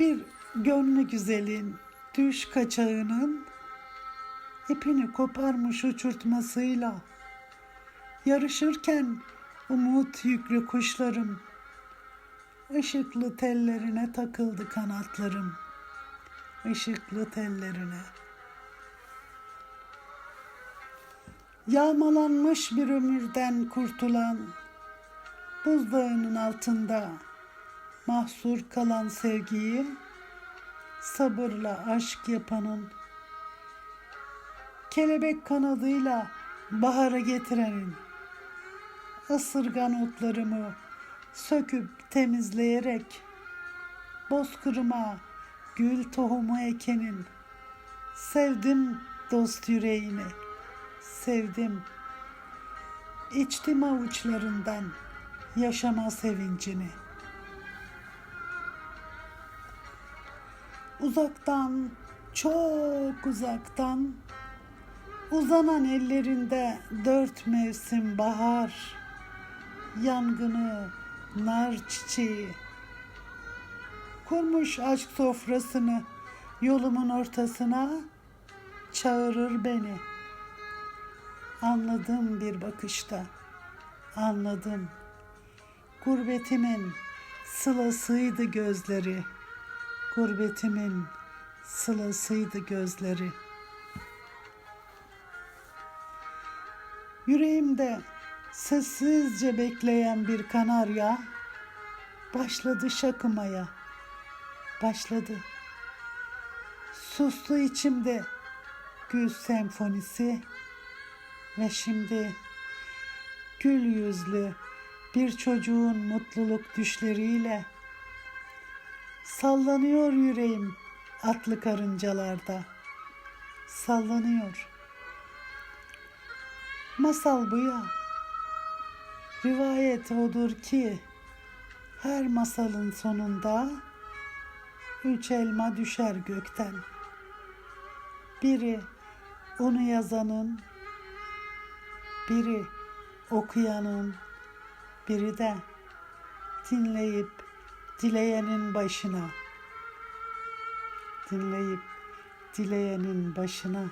Bir gönlü güzelin düş kaçağının ipini koparmış uçurtmasıyla yarışırken umut yüklü kuşlarım ışıklı tellerine takıldı kanatlarım ışıklı tellerine. Yağmalanmış bir ömürden kurtulan buzdağının altında mahsur kalan sevgiyi sabırla aşk yapanın kelebek kanadıyla bahara getirenin ısırgan otlarımı söküp temizleyerek bozkırıma gül tohumu ekenin sevdim dost yüreğini sevdim. İçtim avuçlarından yaşama sevincini uzaktan çok uzaktan. Uzanan ellerinde dört mevsim bahar. Yangını nar çiçeği. Kurmuş aşk sofrasını yolumun ortasına çağırır beni. Anladım bir bakışta anladım. Gurbetimin sılasıydı gözleri gurbetimin sılasıydı gözleri. Yüreğimde sessizce bekleyen bir kanarya başladı şakımaya. Başladı. Sustu içimde gül senfonisi ve şimdi gül yüzlü bir çocuğun mutluluk düşleriyle sallanıyor yüreğim atlı karıncalarda. Sallanıyor. Masal bu ya. Rivayet odur ki her masalın sonunda üç elma düşer gökten. Biri onu yazanın biri okuyanın, biri de dinleyip dileyenin başına. Dinleyip dileyenin başına.